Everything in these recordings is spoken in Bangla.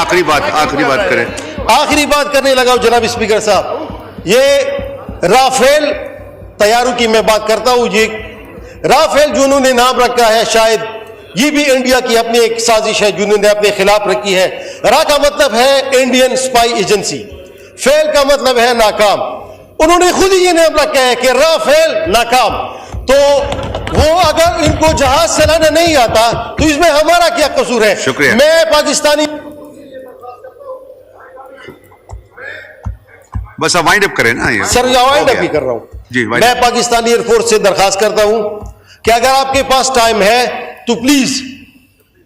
آخری بات آخری بات کریں۔ آخری بات کرنے لگا ہوں جناب اسپیکر صاحب۔ یہ رافیل تیاروں کی میں بات کرتا ہوں یہ رافیل جنہوں نے نام رکھا ہے شاید یہ بھی انڈیا کی اپنی ایک سازش ہے جنہوں نے اپنے خلاف رکھی ہے۔ را کا مطلب ہے انڈین سپائی ایجنسی۔ فیل کا مطلب ہے ناکام۔ انہوں نے خود ہی یہ نام رکھا ہے کہ رافیل ناکام۔ تو وہ اگر ان کو جہاز چلانا نہیں آتا تو اس میں ہمارا کیا قصور ہے؟ شکریہ۔ میں پاکستانی بس آپ وائنڈ اپ کریں نا سر وائنڈ اپ ہی کر رہا ہوں. جی میں پاکستانی ایئر فورس سے درخواست کرتا ہوں کہ اگر آپ کے پاس ٹائم ہے تو پلیز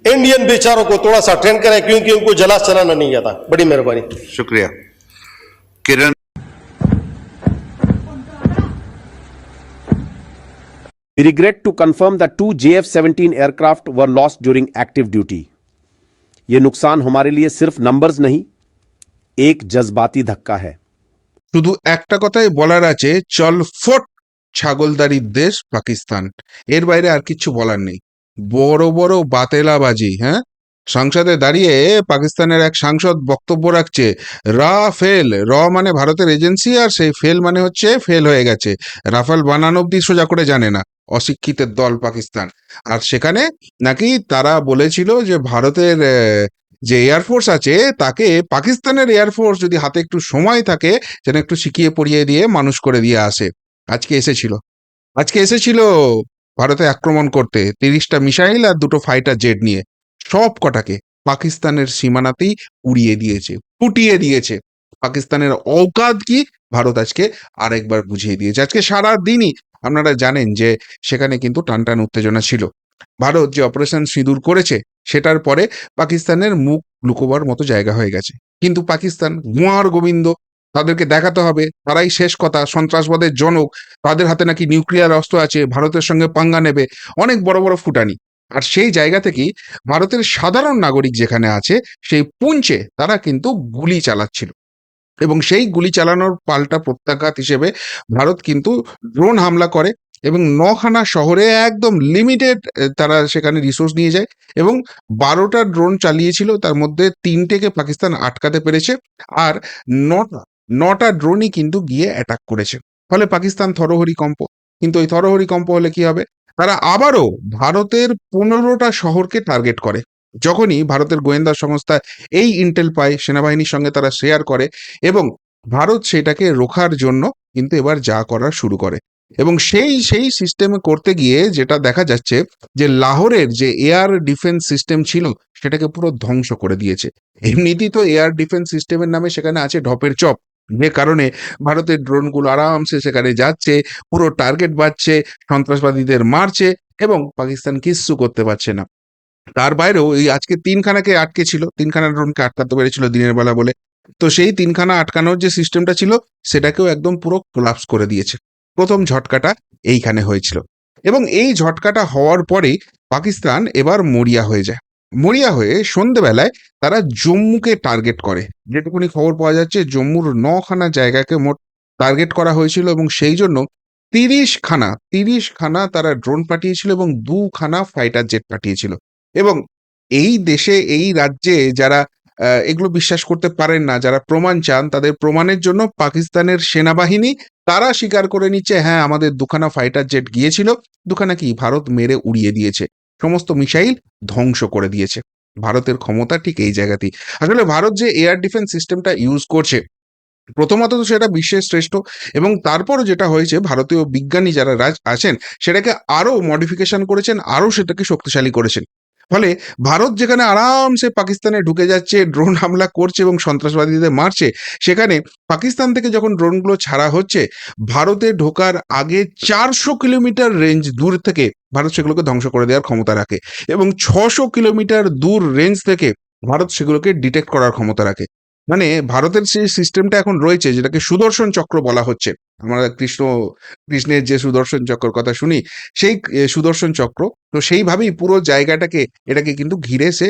انڈین بیچاروں کو تھوڑا سا ٹرین کریں کیونکہ ان کو جلاس چلانا نہیں جاتا بڑی مہربانی۔ شکریہ۔ کرن۔ We regret to confirm that two JF-17 aircraft were lost during active duty. یہ نقصان ہمارے لیے صرف نمبرز نہیں ایک جذباتی دھکا ہے۔ শুধু একটা কথাই বলার আছে, চল ফোট ছাগলদারির দেশ পাকিস্তান। এর বাইরে আর কিছু বলার নেই। বড় বড় বাতেলাবাজি হ্যাঁ? সংসদে দাঁড়িয়ে পাকিস্তানের এক সাংসদ বক্তব্য রাখছে, রা ফেল। র মানে ভারতের এজেন্সি আর সেই ফেল মানে হচ্ছে ফেল হয়ে গেছে। রাফাল বানানো অব্দি সোজা করে জানে না, অশিক্ষিতের দল পাকিস্তান। আর সেখানে নাকি তারা বলেছিল যে ভারতের যে এয়ারফোর্স আছে, তাকে পাকিস্তানের এয়ারফোর্স যদি হাতে একটু সময় থাকে, যেন একটু শিখিয়ে পড়িয়ে দিয়ে মানুষ করে দিয়ে আসে। আজকে এসেছিল। আজকে এসেছিল ভারতে আক্রমণ করতে, তিরিশটা মিসাইল আর দুটো ফাইটার জেট নিয়ে। সব কটাকে পাকিস্তানের সীমানাতেই উড়িয়ে দিয়েছে, ফুটিয়ে দিয়েছে। পাকিস্তানের অকাত কি, ভারত আজকে আরেকবার বুঝিয়ে দিয়েছে। আজকে সারা দিনই আপনারা জানেন যে সেখানে কিন্তু টানটান উত্তেজনা ছিল। ভারত যে অপারেশন সিঁদুর করেছে সেটার পরে পাকিস্তানের মুখ লুকোবার মতো জায়গা হয়ে গেছে। কিন্তু পাকিস্তান, গুয়ার গোবিন্দ, তাদেরকে দেখাতে হবে। তারাই শেষ কথা। সন্ত্রাসবাদের জনক, তাদের হাতে নাকি নিউক্লিয়ার অস্ত্র আছে, ভারতের সঙ্গে পাঙ্গা নেবে, অনেক বড় বড় ফুটানি। আর সেই জায়গা থেকেই ভারতের সাধারণ নাগরিক যেখানে আছে, সেই পুঞ্চে তারা কিন্তু গুলি চালাচ্ছিল। এবং সেই গুলি চালানোর পাল্টা প্রত্যাঘাত হিসেবে ভারত কিন্তু ড্রোন হামলা করে। এবং নখানা শহরে একদম লিমিটেড তারা সেখানে রিসোর্স নিয়ে যায় এবং বারোটা ড্রোন চালিয়েছিল, তার মধ্যে তিনটেকে পাকিস্তান আটকাতে পেরেছে আর নটা নটা ড্রোনই কিন্তু গিয়ে অ্যাটাক করেছে। ফলে পাকিস্তান থরহরি কম্প, কিন্তু ওই থরহরি কম্প হলে কি হবে? তারা আবারও ভারতের পনেরোটা শহরকে টার্গেট করে। যখনই ভারতের গোয়েন্দা সংস্থা এই ইন্টেল পায়, সেনাবাহিনীর সঙ্গে তারা শেয়ার করে এবং ভারত সেটাকে রোখার জন্য কিন্তু এবার যা করার শুরু করে। এবং সেই সেই সিস্টেমে করতে গিয়ে যেটা দেখা যাচ্ছে যে লাহোরের যে এয়ার ডিফেন্স সিস্টেম ছিল, সেটাকে পুরো ধ্বংস করে দিয়েছে। এমনিতেই তো এয়ার ডিফেন্স সিস্টেমের নামে সেখানে আছে ঢপের চপ। যে কারণে ভারতের ড্রোনগুলো আরামসে সেখানে যাচ্ছে, পুরো টার্গেট বাজছে সন্ত্রাসবাদীদের মারছে এবং পাকিস্তান কিচ্ছু করতে পারছে না। তার বাইরেও এই আজকে তিনখানাকে আটকে ছিল, তিনখানা ড্রোনকে আটকাতে পেরেছিল দিনের বেলা বলে। তো সেই তিনখানা আটকানোর যে সিস্টেমটা ছিল, সেটাকেও একদম পুরো কোলাপস করে দিয়েছে। প্রথম ঝটকাটা এইখানে হয়েছিল। এবং এই ঝটকাটা হওয়ার পরেই পাকিস্তান এবার মরিয়া হয়ে যায়। মরিয়া হয়ে সন্ধেবেলায় তারা জম্মুকে টার্গেট করে। যেটুকুনি খবর পাওয়া যাচ্ছে, জম্মুর নখানা জায়গাকে মোট টার্গেট করা হয়েছিল এবং সেই জন্য তিরিশ খানা তিরিশ খানা তারা ড্রোন পাঠিয়েছিল এবং দুখানা ফাইটার জেট পাঠিয়েছিল। এবং এই দেশে, এই রাজ্যে যারা এগুলো বিশ্বাস করতে পারেন না। যারা প্রমাণ চান, তাদের প্রমাণের জন্য পাকিস্তানের সেনাবাহিনী, তারা স্বীকার করে নিচ্ছে হ্যাঁ আমাদের দুখানা ফাইটার জেট গিয়েছিল, দুখানা কি, ভারত মেরে উড়িয়ে দিয়েছে। সমস্ত মিসাইল ধ্বংস করে দিয়েছে। ভারতের ক্ষমতা ঠিক এই জায়গাতেই। আসলে ভারত যে এয়ার ডিফেন্স সিস্টেমটা ইউজ করছে, প্রথমত তো সেটা বিশ্বের শ্রেষ্ঠ, এবং তারপর যেটা হয়েছে, ভারতীয় বিজ্ঞানী যারা রাজ, আছেন, সেটাকে আরও মডিফিকেশন করেছেন আরও সেটাকে শক্তিশালী করেছেন। ফলে ভারত যেখানে আরামসে পাকিস্তানে ঢুকে যাচ্ছে ড্রোন হামলা করছে এবং সন্ত্রাসবাদীদের মারছে, সেখানে পাকিস্তান থেকে যখন ড্রোনগুলো ছাড়া হচ্ছে, ভারতে ঢোকার আগে চারশো কিলোমিটার রেঞ্জ দূর থেকে ভারত সেগুলোকে ধ্বংস করে দেওয়ার ক্ষমতা রাখে এবং ছশো কিলোমিটার দূর রেঞ্জ থেকে ভারত সেগুলোকে ডিটেক্ট করার ক্ষমতা রাখে। মানে ভারতের সেই সিস্টেমটা এখন রয়েছে, যেটাকে সুদর্শন চক্র বলা হচ্ছে। আমরা কৃষ্ণ, কৃষ্ণের যে সুদর্শন চক্র কথা শুনি, সেই সুদর্শন চক্র, তো সেইভাবেই পুরো জায়গাটাকে, এটাকে কিন্তু ঘিরে সে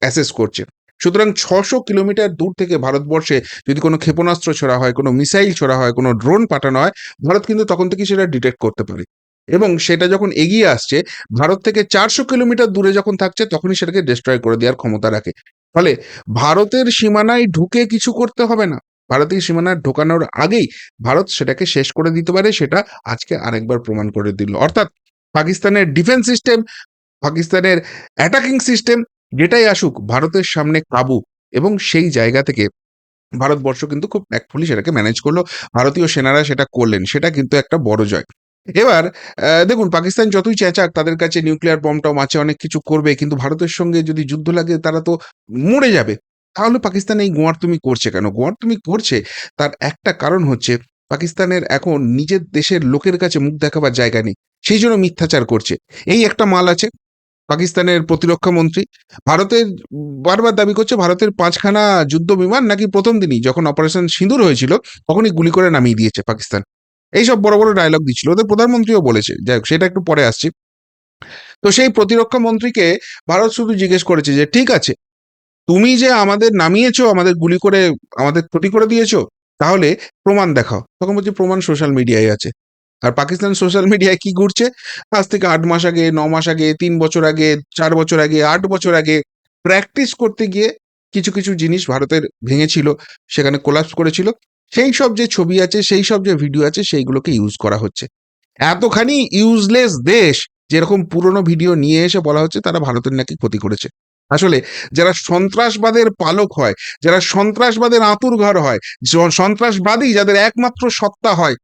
অ্যাসেস করছে। সুতরাং ছশো কিলোমিটার দূর থেকে ভারতবর্ষে যদি কোনো ক্ষেপণাস্ত্র ছোড়া হয়, কোনো মিসাইল ছোড়া হয়, কোনো ড্রোন পাঠানো হয়, ভারত কিন্তু তখন থেকে সেটা ডিটেক্ট করতে পারে। এবং সেটা যখন এগিয়ে আসছে, ভারত থেকে চারশো কিলোমিটার দূরে যখন থাকছে, তখনই সেটাকে ডিস্ট্রয় করে দেওয়ার ক্ষমতা রাখে। ফলে ভারতের সীমানায় ঢুকে কিছু করতে হবে না। ভারতীয় সীমানায় ঢোকানোর আগেই ভারত সেটাকে শেষ করে দিতে পারে, সেটা আজকে আরেকবার প্রমাণ করে দিল। অর্থাৎ পাকিস্তানের ডিফেন্স সিস্টেম পাকিস্তানের অ্যাটাকিং সিস্টেম যেটাই আসুক, ভারতের সামনে কাবু এবং সেই জায়গা থেকে ভারতবর্ষ কিন্তু খুব অ্যাক্টফুলি সেটাকে ম্যানেজ করল। ভারতীয় সেনারা সেটা করলেন, সেটা কিন্তু একটা বড় জয়। এবার দেখুন, পাকিস্তান যতই চেঁচাক, তাদের কাছে নিউক্লিয়ার বম টম আছে, অনেক কিছু করবে, কিন্তু ভারতের সঙ্গে যদি যুদ্ধ লাগে, তারা তো মরে যাবে। তাহলে পাকিস্তান এই গোয়ার তুমি করছে কেন? গোয়ার তুমি করছে, তার একটা কারণ হচ্ছে পাকিস্তানের এখন নিজের দেশের লোকের কাছে মুখ দেখাবার জায়গা নেই, সেই জন্য মিথ্যাচার করছে। এই একটা মাল আছে, পাকিস্তানের প্রতিরক্ষা মন্ত্রী, ভারতের বারবার দাবি করছে ভারতের পাঁচখানা যুদ্ধ বিমান নাকি প্রথম দিনই যখন অপারেশন সিঁদুর হয়েছিল, তখনই গুলি করে নামিয়ে দিয়েছে পাকিস্তান। এইসব বড় বড় ডায়লগ দিচ্ছিল, ওদের প্রধানমন্ত্রীও বলেছে, যাই হোক, সেটা একটু পরে আসছি। তো সেই প্রতিরক্ষা মন্ত্রীকে ভারত শুধু জিজ্ঞেস করেছে যে, ঠিক আছে তুমি যে আমাদের নামিয়েছো, আমাদের গুলি করে, আমাদের ক্ষতি করে দিয়েছ, তাহলে প্রমাণ দেখাও। তখন বলছে, প্রমাণ সোশ্যাল মিডিয়ায় আছে। আর পাকিস্তান সোশ্যাল মিডিয়ায় কি ঘুরছে? আজ থেকে আট মাস আগে, ন মাস আগে, তিন বছর আগে, চার বছর আগে, আট বছর আগে প্র্যাকটিস করতে গিয়ে কিছু কিছু জিনিস ভারতের ভেঙেছিল, সেখানে কোলাপস করেছিল। সেই সব যে ছবি আছে, সেই সব যে ভিডিও আছে, সেইগুলোকে ইউজ করা হচ্ছে। এতখানি ইউজলেস দেশ, যেরকম পুরনো ভিডিও নিয়ে এসে বলা হচ্ছে, তারা ভারতের নাকি ক্ষতি করেছে। আসলে যারা সন্ত্রাসবাদের পালক হয়, যারা সন্ত্রাসবাদের আঁতুর ঘর হয় সন্ত্রাসবাদী যাদের একমাত্র সত্তা হয়,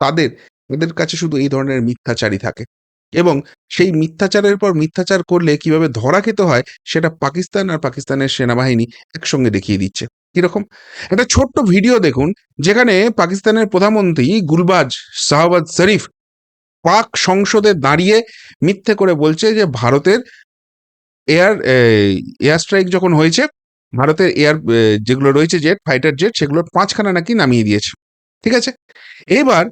তাদের, এদের কাছে শুধু এই ধরনের মিথ্যাচারই থাকে। এবং সেই মিথ্যাচারের পর মিথ্যাচার করলে কীভাবে ধরা খেতে হয়, সেটা পাকিস্তান আর পাকিস্তানের সেনাবাহিনী একসঙ্গে দেখিয়ে দিচ্ছে। কীরকম? একটা ছোট্ট ভিডিও দেখুন, যেখানে পাকিস্তানের প্রধানমন্ত্রী গুলবাজ শাহবাজ শরীফ পাক সংসদে দাঁড়িয়ে মিথ্যে করে বলছে যে, ভারতের এয়ার এয়ার স্ট্রাইক যখন হয়েছে, ভারতের এয়ার যেগুলো রয়েছে জেট, ফাইটার জেট, সেগুলোর পাঁচখানা নাকি নামিয়ে দিয়েছে। ঠিক আছে? এবার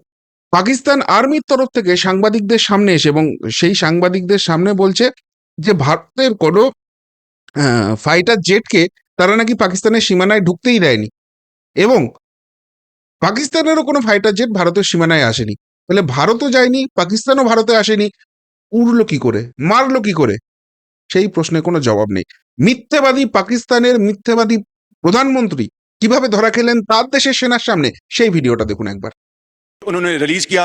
পাকিস্তান আর্মির তরফ থেকে সাংবাদিকদের সামনে এসে এবং সেই সাংবাদিকদের সামনে বলছে যে, ভারতের কোনো ফাইটার জেটকে তারা নাকি পাকিস্তানের সীমানায় ঢুকতেই দেয়নি এবং পাকিস্তানেরও কোনো ফাইটার জেট ভারতের সীমানায় আসেনি। তাহলে ভারতও যায়নি, পাকিস্তানও ভারতে আসেনি। উড়লো কি করে? মারলো কি করে? সেই প্রশ্নে কোনো জবাব নেই। মিথ্যেবাদী পাকিস্তানের মিথ্যেবাদী প্রধানমন্ত্রী কিভাবে ধরা খেলেন তার দেশের সেনার সামনে، সেই ভিডিওটা দেখুন একবার। انہوں نے ریلیز کیا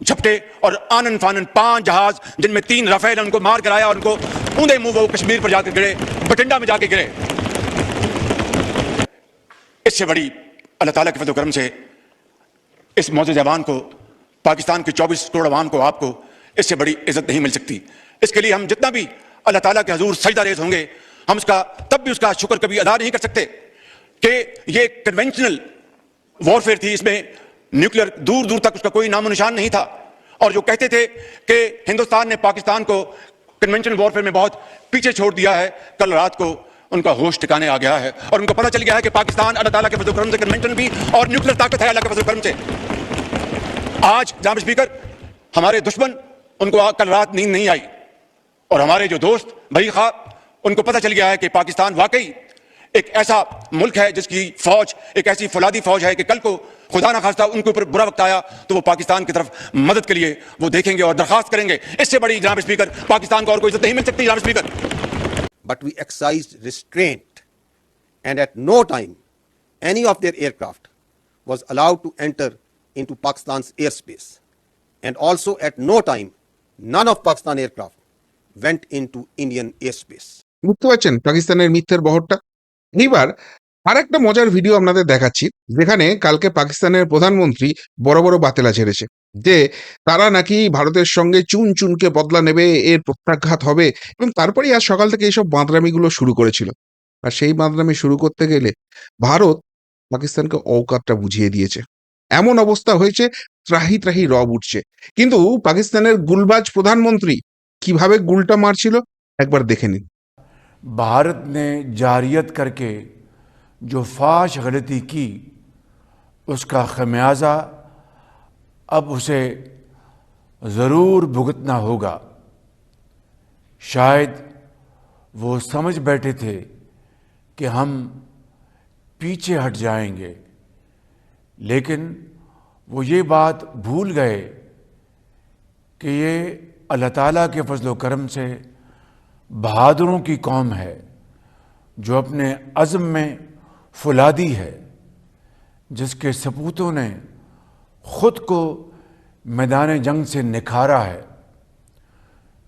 جھپٹے اور آنن فانن پانچ جہاز جن میں تین رفیل ان کو مار کرایا اور ان کو اوندے منہ وہ کشمیر پر جا کے گرے بٹنڈا میں جا کے گرے اس سے بڑی اللہ تعالیٰ کے فضل و کرم سے اس موضوع زبان کو پاکستان کے چوبیس کروڑ عوام کو آپ کو اس سے بڑی عزت نہیں مل سکتی اس کے لیے ہم جتنا بھی اللہ تعالیٰ کے حضور سجدہ ریز ہوں گے، ہم اس کا تب بھی اس کا شکر کبھی ادا نہیں کر سکتے کہ یہ کنونشنل وارفیئر تھی، اس میں نیوکلئر دور دور تک اس کا کوئی نام و نشان نہیں تھا۔ اور جو کہتے تھے کہ ہندوستان نے پاکستان کو کنونشنل وارفیئر میں بہت پیچھے چھوڑ دیا ہے، کل رات کو ان کا ہوش ٹکانے آ گیا ہے۔ اور ان کو پتہ چل گیا ہے کہ پاکستان اللہ تعالیٰ کے فضل کرم سے کنونشن بھی اور نیوکلئر طاقت ہے اللہ کے فضل کرم سے۔ آج جناب اسپیکر ہمارے دشمن ان کو کل رات نیند نہیں آئی۔ اور ہمارے جو دوست بھائی خواب ان کو پتہ چل گیا ہے کہ پاکستان واقعی ایک ایسا ملک ہے جس کی فوج، ایک ایسی فلادی فوج ہے کہ کل کو خدا نہ خواستہ ان کے اوپر برا وقت آیا تو وہ پاکستان کی طرف مدد کے لیے وہ دیکھیں گے اور درخواست کریں گے۔ اس سے بڑی جناب اسپیکر، پاکستان کو اور کوئی عزت نہیں مل سکتی جناب اسپیکر۔ بٹ وی ایکسائز ریسٹرینٹ اینڈ ایٹ نو ٹائم اینی آف دیئر ایئر کرافٹ واز الاؤڈ ٹو اینٹر ان ٹو پاکستان ایئر اسپیس اینڈ آلسو ایٹ نو ٹائم نن آف پاکستان ایئر کرافٹ went into Indian airspace. বুঝতে পারছেন? পাকিস্তানের মিথ্যের বহরটা? এইবার আর একটা মজার ভিডিও আপনাদের দেখাচ্ছি, যেখানে কালকে পাকিস্তানের প্রধানমন্ত্রী বড় বড় বাতেলা ছেড়েছে, যে তারা নাকি ভারতের সঙ্গে চুন চুনকে বদলা নেবে, এর প্রত্যাঘাত হবে, এবং তারপরেই আজ সকাল থেকে এইসব বাঁদরামিগুলো শুরু করেছিল। আর সেই বাঁদরামি শুরু করতে গেলে ভারত পাকিস্তানকে অকাতটা বুঝিয়ে দিয়েছে। এমন অবস্থা হয়েছে, ত্রাহি ত্রাহি রব উঠছে। কিন্তু পাকিস্তানের গুলবাজ প্রধানমন্ত্রী گلٹا مارشی গুলটা ایک بار دیکھیں نہیں بھارت نے جاریت کر کے جو فاش غلطی کی، اس کا خمیازہ اب اسے ضرور بھگتنا ہوگا۔ شاید وہ سمجھ بیٹھے تھے کہ ہم پیچھے ہٹ جائیں گے، لیکن وہ یہ بات بھول گئے کہ یہ اللہ تعالیٰ کے فضل و کرم سے بہادروں کی قوم ہے، جو اپنے عزم میں فلادی ہے، جس کے سپوتوں نے خود کو میدان جنگ سے نکھارا ہے،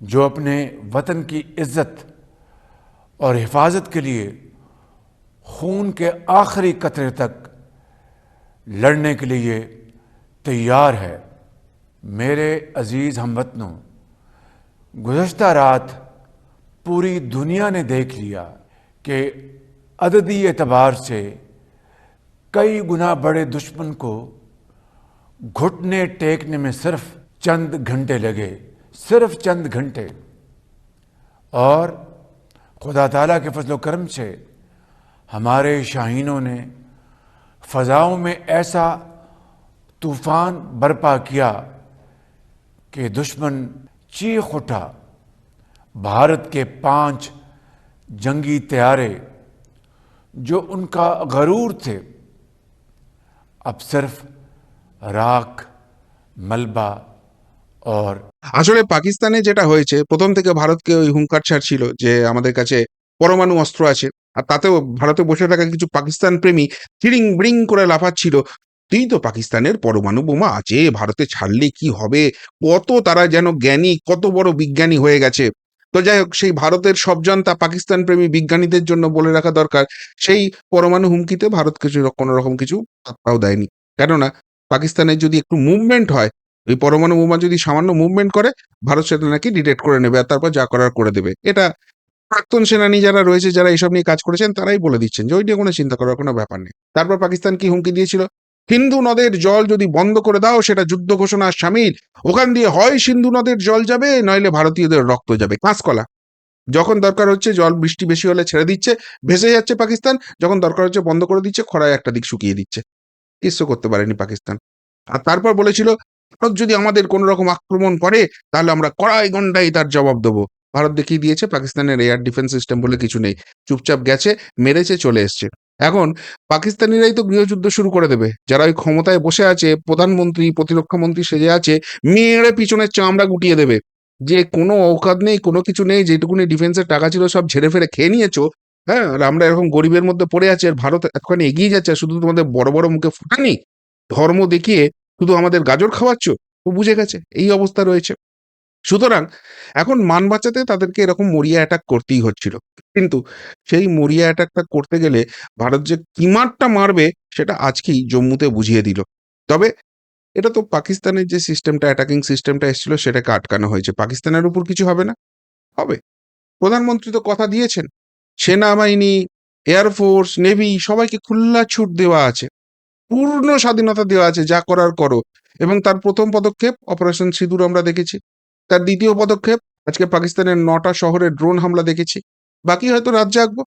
جو اپنے وطن کی عزت اور حفاظت کے لیے خون کے آخری قطرے تک لڑنے کے لیے تیار ہے۔ میرے عزیز ہم وطنوں گزشتہ رات پوری دنیا نے دیکھ لیا کہ عددی اعتبار سے کئی گنا بڑے دشمن کو گھٹنے ٹیکنے میں صرف چند گھنٹے لگے، صرف چند گھنٹے۔ اور خدا تعالیٰ کے فضل و کرم سے ہمارے شاہینوں نے فضاؤں میں ایسا طوفان برپا کیا کہ دشمن चीख उठा भारत के पांच जंगी तैयारे जो उनका गरूर थे अब सिर्फ राख मलबा और আসলে পাকিস্তানে যেটা হয়েছে প্রথম থেকে ভারতকে ওই হুঙ্কার ছাড়ছিল যে আমাদের কাছে পরমাণু অস্ত্র আছে আর তাতেও ভারতে বসে থাকা কিছু পাকিস্তান প্রেমী চিড়িং ব্রিং করে লাফাচ্ছিল তুই তো পাকিস্তানের পরমাণু বোমা? আছে ভারতে ছাড়লে কি হবে? কত তারা যেন জ্ঞানী, কত বড় বিজ্ঞানী হয়ে গেছে। তো যাই হোক, সেই ভারতের সব জনতা পাকিস্তান প্রেমী বিজ্ঞানীদের জন্য বলে রাখা দরকার। সেই পরমাণু হুমকিতে ভারত কিছু কোনো রকম কিছু পাত্তাও দেয়নি। কেননা, পাকিস্তানের যদি একটু মুভমেন্ট হয়, ওই পরমাণু বোমা যদি সামান্য মুভমেন্ট করে, ভারত সেটা নাকি ডিটেক্ট করে নেবে আর তারপর যা করার করে দেবে। এটা প্রাক্তন সেনানী যারা রয়েছে, যারা এইসব নিয়ে কাজ করেছেন, তারাই বলে দিচ্ছেন যে ওই নিয়ে কোনো চিন্তা করার কোনো ব্যাপার নেই। তারপর পাকিস্তান কি হুমকি দিয়েছিল? সিন্ধু নদের জল যদি বন্ধ করে দাও, সেটা যুদ্ধ ঘোষণার সামিল। ওখান দিয়ে হয় সিন্ধু নদের জল যাবে, নইলে ভারতীয়দের রক্ত যাবে। কাঁচকলা। যখন দরকার হচ্ছে জল বৃষ্টি বেশি হলে ছেড়ে দিচ্ছে, ভেসে যাচ্ছে পাকিস্তান, যখন দরকার হচ্ছে বন্ধ করে দিচ্ছে, খরায় একটা দিক শুকিয়ে দিচ্ছে। কিচ্ছু করতে পারেনি পাকিস্তান। আর তারপর বলেছিল, ভারত যদি আমাদের কোন রকম আক্রমণ করে, তাহলে আমরা কড়াই গন্ডাই তার জবাব দেবো। ভারত দেখিয়ে দিয়েছে, পাকিস্তানের এয়ার ডিফেন্স সিস্টেম বলে কিছু নেই। চুপচাপ গেছে, মেরেছে, চলে এসছে। এখন পাকিস্তানিরাই তো গৃহযুদ্ধ শুরু করে দেবে। যারা ওই ক্ষমতায় বসে আছে, প্রধানমন্ত্রী, প্রতিরক্ষা মন্ত্রী সেজে আছে, মেরে পিছনের চামড়া গুটিয়ে দেবে। যে কোনো অকাত নেই, কোনো কিছু নেই, যেটুকুনি ডিফেন্সের টাকা ছিল সব ঝেড়ে ফেরে খেয়ে নিয়েছো। হ্যাঁ আর আমরা এরকম গরিবের মধ্যে পড়ে আছি, আর ভারত এতখানি এগিয়ে যাচ্ছে শুধু তোমাদের বড় বড় মুখে ফুটানি। ধর্ম দেখিয়ে শুধু আমাদের গাজর খাওয়াচ্ছ? ও বুঝে গেছে, এই অবস্থা রয়েছে। সুতরাং এখন মান বাঁচাতে তাদেরকে এরকম মরিয়া অ্যাটাক করতেই হচ্ছিল। কিন্তু সেই মরিয়া অ্যাটাকটা করতে গেলে ভারত যে কিমারটা মারবে সেটা আজকেই জম্মুতে বুঝিয়ে দিল। তবে এটা তো পাকিস্তানের যে সিস্টেমটা অ্যাটাকিং সিস্টেমটা এসেছিল সেটাকে আটকানো হয়েছে। পাকিস্তানের উপর কিছু হবে না? হবে। প্রধানমন্ত্রী তো কথা দিয়েছেন। সেনাবাহিনী এয়ারফোর্স নেভি সবাইকে খুল্লা ছুট দেওয়া আছে। পূর্ণ স্বাধীনতা দেওয়া আছে। যা করার করো। এবং তার প্রথম পদক্ষেপ অপারেশন সিঁদুর আমরা দেখেছি। তার দ্বিতীয় পদক্ষেপ, আজকে পাকিস্তানের নটা শহরে ড্রোন হামলা দেখেছি। বাকি হয়তো রাত জাগবো,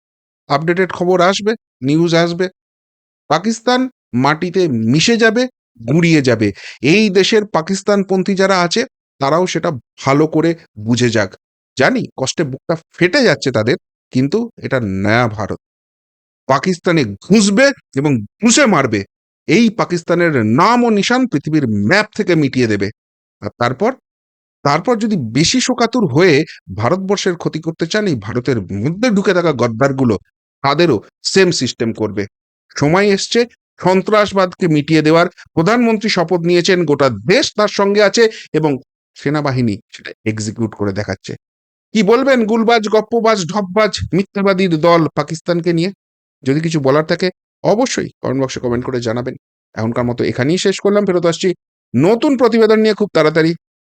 আপডেটেড খবর আসবে নিউজ আসবে। পাকিস্তান মাটিতে মিশে যাবে, গুঁড়িয়ে যাবে। এই দেশের পাকিস্তানপন্থী যারা আছে, তারাও সেটা ভালো করে বুঝে যাক। জানি, কষ্টে বুকটা ফেটে যাচ্ছে তাদের, কিন্তু এটা নয়া ভারত। পাকিস্তানে ঘুষবে এবং ঘুষে মারবে। এই পাকিস্তানের নাম ও নিশান পৃথিবীর ম্যাপ থেকে মিটিয়ে দেবে। আর তারপর তারপর যদি বেশি শোকাতুর হয়ে ভারতবর্ষের ক্ষতি করতে চান, এই ভারতের মধ্যে ঢুকে থাকা গদ্দারগুলো, তাদেরও সেম সিস্টেম করবে। সময় এসছে সন্ত্রাসবাদকে মিটিয়ে দেওয়ার। প্রধানমন্ত্রী শপথ নিয়েছেন, গোটা দেশ তার সঙ্গে আছে এবং সেনাবাহিনী সেটা এক্সিকিউট করে দেখাচ্ছে। কি বলবেন? গুলবাজ, গপ্পবাজ, ঢপবাজ, মিথ্যাবাদীর দল পাকিস্তানকে নিয়ে? যদি কিছু বলার থাকে, অবশ্যই কমেন্ট বক্সে কমেন্ট করে জানাবেন। এখনকার মতো এখানেই শেষ করলাম। ফেরত আসছি নতুন প্রতিবেদন নিয়ে খুব তাড়াতাড়ি।